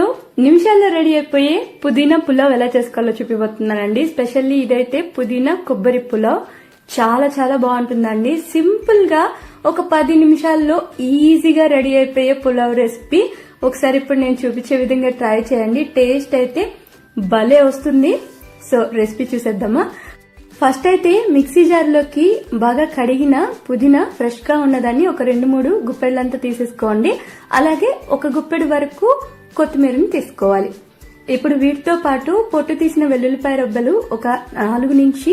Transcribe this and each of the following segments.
వీడియోలో నిమిషాల్లో రెడీ అయిపోయే పుదీనా పులావ్ ఎలా చేసుకోవాలో చూపిపోతున్నానండి స్పెషల్లీ ఇదైతే పుదీనా కొబ్బరి పులావ్. చాలా చాలా బాగుంటుందండి. సింపుల్గా ఒక పది నిమిషాల్లో ఈజీగా రెడీ అయిపోయే పులావ్ రెసిపీ. ఒకసారి ఇప్పుడు నేను చూపించే విధంగా ట్రై చేయండి. టేస్ట్ అయితే భలే వస్తుంది. సో రెసిపీ చూసేద్దామా? ఫస్ట్ అయితే మిక్సీ జార్లోకి బాగా కడిగిన పుదీనా ఫ్రెష్గా ఉన్నదాన్ని ఒక రెండు మూడు గుప్పెళ్ళంతా తీసేసుకోండి. అలాగే ఒక గుప్పెడు వరకు కొత్తిమీరని తీసుకోవాలి. ఇప్పుడు వీటితో పాటు పొట్టు తీసిన వెల్లుల్లిపాయ రొబ్బలు ఒక నాలుగు నుంచి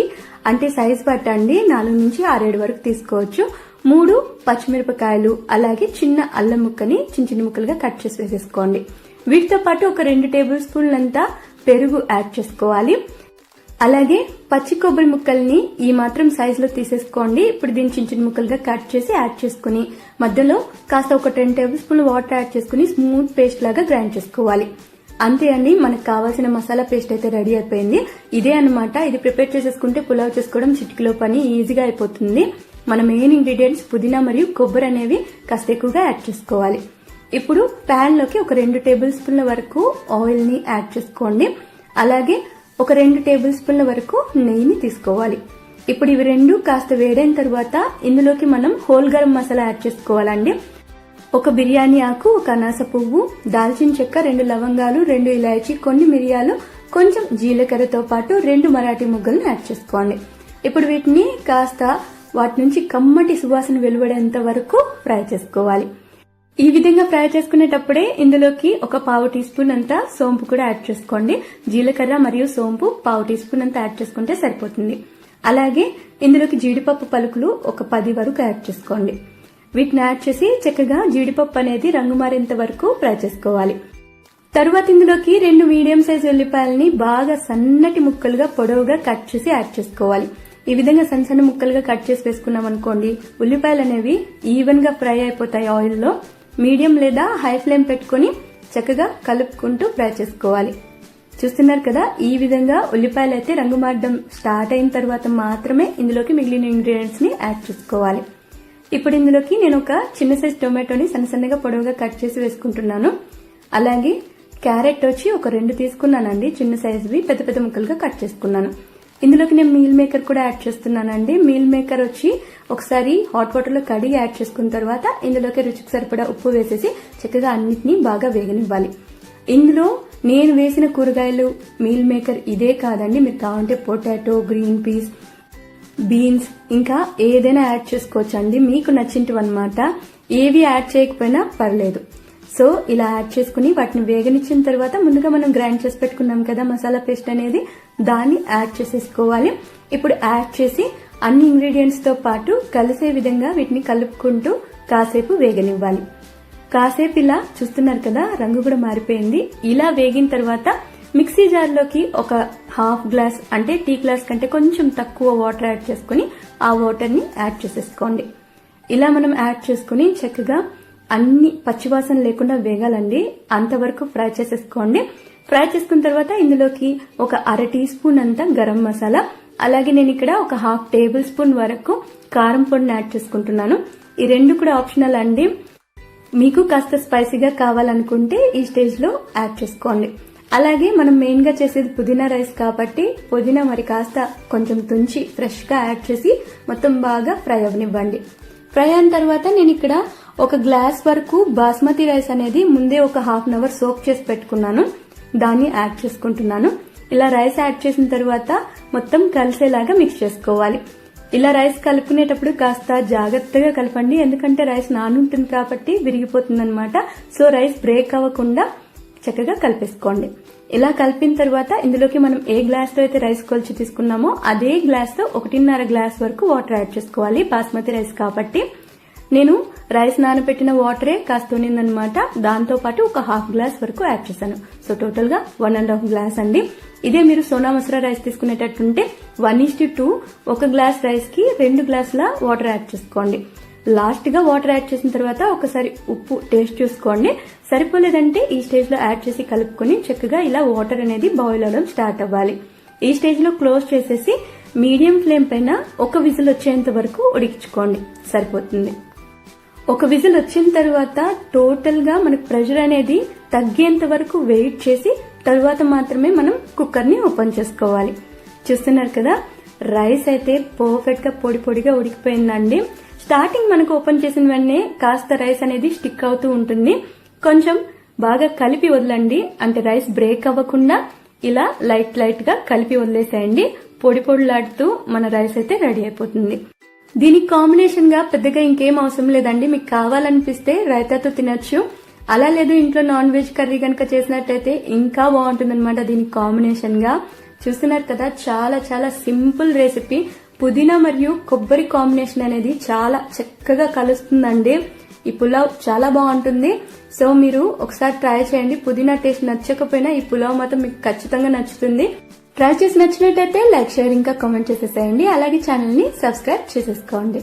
అంటే సైజ్ పట్టండి నాలుగు నుంచి ఆరేడు వరకు తీసుకోవచ్చు. మూడు పచ్చిమిరపకాయలు అలాగే చిన్న అల్లం ముక్కని చిన్న చిన్న ముక్కలుగా కట్ చేసి వేసేసుకోండి. వీటితో పాటు ఒక రెండు టేబుల్ స్పూన్లంతా పెరుగు యాడ్ చేసుకోవాలి. అలాగే పచ్చి కొబ్బరి ముక్కల్ని ఈ మాత్రం సైజ్లో తీసేసుకోండి. ఇప్పుడు దీన్ని చిన్న చిన్న ముక్కలుగా కట్ చేసి యాడ్ చేసుకుని మధ్యలో కాస్త ఒక ten tablespoon water add చేసుకుని స్మూత్ పేస్ట్ లాగా గ్రైండ్ చేసుకోవాలి. అంతే అండి మనకు కావాల్సిన మసాలా పేస్ట్ అయితే రెడీ అయిపోయింది. ఇదే అన్నమాట ఇది ప్రిపేర్ చేసేసుకుంటే పులావ్ చేసుకోవడం చిటికలో పని ఈజీగా అయిపోతుంది. మన మెయిన్ ఇంగ్రీడియంట్స్ పుదీనా మరియు కొబ్బరి అనేవి కాస్త ఎక్కువగా యాడ్ చేసుకోవాలి. ఇప్పుడు ప్యాన్లోకి ఒక రెండు టేబుల్ స్పూన్ల వరకు ఆయిల్ని యాడ్ చేసుకోండి. అలాగే ఒక రెండు టేబుల్ స్పూన్ల వరకు నెయ్యిని తీసుకోవాలి. ఇప్పుడు ఇవి రెండు కాస్త వేడైన తర్వాత ఇందులోకి మనం హోల్ గరం మసాలా యాడ్ చేసుకోవాలండి. ఒక బిర్యానీ ఆకు ఒక అనాస పువ్వు దాల్చిన చెక్క రెండు లవంగాలు రెండు ఇలాచి కొన్ని మిరియాలు కొంచెం జీలకర్రతో పాటు రెండు మరాఠీ ముగ్గులను యాడ్ చేసుకోండి ఇప్పుడు వీటిని కాస్త వాటి నుంచి కమ్మటి సువాసన వెలువడేంత వరకు ఫ్రై చేసుకోవాలి. ఈ విధంగా ఫ్రై చేసుకునేటప్పుడే ఇందులోకి ఒక పావు టీ స్పూన్ అంతా సోంపు కూడా యాడ్ చేసుకోండి. జీలకర్ర మరియు సోంపు పావు టీ స్పూన్ అంతా యాడ్ చేసుకుంటే సరిపోతుంది. అలాగే ఇందులోకి జీడిపప్పు పలుకులు ఒక పది వరకు యాడ్ చేసుకోండి. వీటిని యాడ్ చేసి చక్కగా జీడిపప్పు అనేది రంగు మారేంత వరకు ఫ్రై చేసుకోవాలి. తరువాత ఇందులోకి రెండు మీడియం సైజ్ ఉల్లిపాయలని బాగా సన్నటి ముక్కలుగా పొడవుగా కట్ చేసి యాడ్ చేసుకోవాలి. ఈ విధంగా సన్న సన్న ముక్కలుగా కట్ చేసి వేసుకున్నాం అనుకోండి ఉల్లిపాయలు అనేవి ఈవెన్గా ఫ్రై అయిపోతాయి ఆయిల్లో మీడియం లేదా హై ఫ్లేమ్ పెట్టుకుని చక్కగా కలుపుకుంటూ ఫ్రై చేసుకోవాలి. చూస్తున్నారు కదా ఈ విధంగా ఉల్లిపాయలు అయితే రంగు మారడం స్టార్ట్ అయిన తర్వాత మాత్రమే ఇందులోకి మిగిలిన ఇంగ్రీడియంట్స్ని యాడ్ చేసుకోవాలి. ఇప్పుడు ఇందులోకి నేను ఒక చిన్న సైజ్ టొమాటోని సన్న సన్నగా పొడవుగా కట్ చేసి వేసుకుంటున్నాను. అలాగే క్యారెట్ వచ్చి ఒక రెండు తీసుకున్నానండి చిన్న సైజువి పెద్ద పెద్ద ముక్కలుగా కట్ చేసుకున్నాను. ఇందులోకి నేను మీల్ మేకర్ కూడా యాడ్ చేస్తున్నానండి. మీల్ మేకర్ వచ్చి ఒకసారి హాట్ వాటర్లో కడిగి యాడ్ చేసుకున్న తర్వాత ఇందులోకి రుచికి సరిపడా ఉప్పు వేసేసి చక్కగా అన్నిటినీ బాగా వేగనివ్వాలి. ఇందులో నేను వేసిన కూరగాయలు మీల్ మేకర్ ఇదే కాదండి. మీరు కావాలంటే పొటాటో గ్రీన్ పీస్ బీన్స్ ఇంకా ఏదైనా యాడ్ చేసుకోవచ్చండి. మీకు నచ్చింటివి అనమాట ఏవి యాడ్ చేయకపోయినా పర్లేదు. సో ఇలా యాడ్ చేసుకుని వాటిని వేగనిచ్చిన తర్వాత ముందుగా మనం గ్రైండ్ చేసి పెట్టుకున్నాం కదా మసాలా పేస్ట్ అనేది. దాన్ని యాడ్ చేసేసుకోవాలి. ఇప్పుడు యాడ్ చేసి అన్ని ఇంగ్రీడియంట్స్తో పాటు కలిసే విధంగా వీటిని కలుపుకుంటూ కాసేపు వేగనివ్వాలి. కాసేపు ఇలా చూస్తున్నారు కదా రంగు కూడా మారిపోయింది. ఇలా వేగిన తర్వాత మిక్సీ జార్లోకి ఒక హాఫ్ గ్లాస్ అంటే టీ గ్లాస్ కంటే కొంచెం తక్కువ వాటర్ యాడ్ చేసుకుని ఆ వాటర్ని యాడ్ చేసేసుకోండి. ఇలా మనం యాడ్ చేసుకుని చక్కగా అన్ని పచ్చివాసన లేకుండా వేగాలండి. అంతవరకు ఫ్రై చేసేసుకోండి. ఫ్రై చేసుకున్న తర్వాత ఇందులోకి ఒక అర టీ స్పూన్ అంతా గరం మసాలా అలాగే నేను ఇక్కడ ఒక హాఫ్ టేబుల్ స్పూన్ వరకు కారం పొడిని యాడ్ చేసుకుంటున్నాను. ఈ రెండు కూడా ఆప్షనల్ అండి. మీకు కాస్త స్పైసీగా కావాలనుకుంటే ఈ స్టేజ్లో యాడ్ చేసుకోండి. అలాగే మనం మెయిన్గా చేసేది పుదీనా రైస్ కాబట్టి పుదీనా మరి కాస్త కొంచెం తుంచి ఫ్రెష్గా యాడ్ చేసి మొత్తం బాగా ఫ్రై అవనివ్వండి. ఫ్రై అయిన తర్వాత నేను ఇక్కడ ఒక గ్లాస్ వరకు బాస్మతి రైస్ అనేది ముందే ఒక హాఫ్ అన్ అవర్ సోక్ చేసి పెట్టుకున్నాను. దాన్ని యాడ్ చేసుకుంటున్నాను. ఇలా రైస్ యాడ్ చేసిన తర్వాత మొత్తం కలిసేలాగా మిక్స్ చేసుకోవాలి. ఇలా రైస్ కలుపుకునేటప్పుడు కాస్త జాగ్రత్తగా కలపండి. ఎందుకంటే రైస్ నానుంటుంది కాబట్టి విరిగిపోతుంది అనమాట సో రైస్ బ్రేక్ అవ్వకుండా చక్కగా కలిపేసుకోండి. ఇలా కలిపిన తర్వాత ఇందులోకి మనం ఏ గ్లాస్లో అయితే రైస్ కొలిచి తీసుకున్నామో అదే గ్లాస్లో ఒకటిన్నర గ్లాస్ వరకు వాటర్ యాడ్ చేసుకోవాలి బాస్మతి రైస్ కాబట్టి. నేను రైస్ నానబెట్టిన వాటరే కాస్త ఉన్నిందనమాట. దాంతో పాటు ఒక హాఫ్ గ్లాస్ వరకు యాడ్ చేశాను. సో టోటల్గా వన్ అండ్ హాఫ్ గ్లాస్ అండి. ఇదే మీరు సోనా మసూరా రైస్ తీసుకునేటట్టుంటే వన్ ఇస్టి టూ ఒక గ్లాస్ రైస్కి రెండు గ్లాసుల వాటర్ యాడ్ చేసుకోండి. లాస్ట్గా వాటర్ యాడ్ చేసిన తర్వాత ఒకసారి ఉప్పు టేస్ట్ చూసుకోండి. సరిపోలేదంటే ఈ స్టేజ్లో యాడ్ చేసి కలుపుకొని చక్కగా ఇలా వాటర్ అనేది బాయిల్ అవడం స్టార్ట్ అవ్వాలి. ఈ స్టేజ్లో క్లోజ్ చేసేసి మీడియం ఫ్లేమ్ పైన ఒక విజిల్ వచ్చేంత వరకు ఉడికించుకోండి. సరిపోతుంది. ఒక విజిల్ వచ్చిన తర్వాత టోటల్గా మనకు ప్రెషర్ అనేది తగ్గేంత వరకు వెయిట్ చేసి తర్వాత మాత్రమే మనం కుక్కర్ని ఓపెన్ చేసుకోవాలి. చూస్తున్నారు కదా? రైస్ అయితే పర్ఫెక్ట్గా పొడి పొడిగా ఉడికిపోయిందండి. స్టార్టింగ్ మనకు ఓపెన్ చేసిన వెంటనే కాస్త రైస్ అనేది స్టిక్ అవుతూ ఉంటుంది. కొంచెం బాగా కలిపి వదలండి. అంటే రైస్ బ్రేక్ అవ్వకుండా ఇలా లైట్ లైట్గా కలిపి వదిలేసేయండి. పొడి పొడిలాడుతూ మన రైస్ అయితే రెడీ అయిపోతుంది. దీనికి కాంబినేషన్గా పెద్దగా ఇంకేం అవసరం లేదండి. మీకు కావాలనిపిస్తే రైతాతో తినొచ్చు. అలా లేదు ఇంట్లో నాన్ వెజ్ కర్రీ కనుక చేసినట్టయితే ఇంకా బాగుంటుంది అనమాట దీనికి కాంబినేషన్గా. చూస్తున్నారు కదా చాలా చాలా సింపుల్ రెసిపీ పుదీనా మరియు కొబ్బరి కాంబినేషన్ అనేది చాలా చక్కగా కలుస్తుందండి. ఈ పులావ్ చాలా బాగుంటుంది. సో మీరు ఒకసారి ట్రై చేయండి. పుదీనా టేస్ట్ నచ్చకపోయినా ఈ పులావ్ మాత్రం మీకు ఖచ్చితంగా నచ్చుతుంది. ట్రై చేసి నచ్చినట్టయితే లైక్ షేర్ ఇంకా కామెంట్ చేసేసేయండి. అలాగే ఛానల్ని సబ్స్క్రైబ్ చేసేసుకోండి.